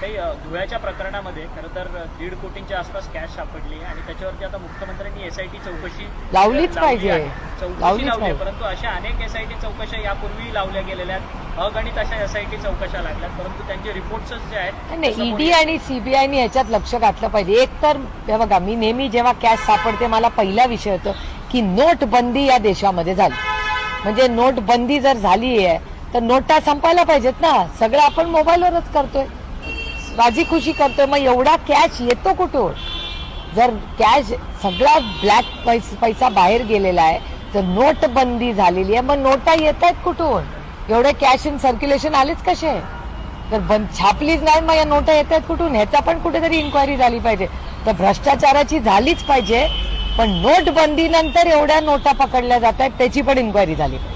काही धुळ्याच्या प्रकरणामध्ये खरं तर दीड कोटींच्या आसपास कॅश सापडली आणि त्याच्यावरती आता मुख्यमंत्र्यांनी एसआयटी चौकशी लावलीच लावली पाहिजे. चौकशी लावलीच लावली. परंतु अशा अनेक एसआयटी चौकशा यापूर्वी लावल्या गेलेल्या आहेत. अगणित अशा एसआयटी चौकशा लागल्यात. परंतु त्यांचे रिपोर्ट्सच जे आहेत ईडी आणि सीबीआयनी ह्याच्यात लक्ष घातलं पाहिजे. एक तर बघा मी नेहमी जेव्हा कॅश सापडते मला पहिला विषय होतो की नोटबंदी या देशामध्ये झाली. म्हणजे नोटबंदी जर झाली आहे तर नोटा संपायला पाहिजेत ना. सगळं आपण मोबाईलवरच करतोय. माझी खुशी करतोय मग एवढा कॅश येतो कुठून? जर कॅश सगळा ब्लॅक पैसा बाहेर गेलेला आहे तर नोटबंदी झालेली आहे मग नोटा येत आहेत कुठून? एवढे कॅश इन सर्क्युलेशन आलेच कसे? तर बंद छापलीच नाही मग या नोटा येत आहेत कुठून? ह्याचा पण कुठेतरी इन्क्वायरी झाली पाहिजे. तर भ्रष्टाचाराची झालीच पाहिजे पण नोटबंदीनंतर एवढ्या नोटा पकडल्या जात आहेत त्याची पण इन्क्वायरी झाली पाहिजे.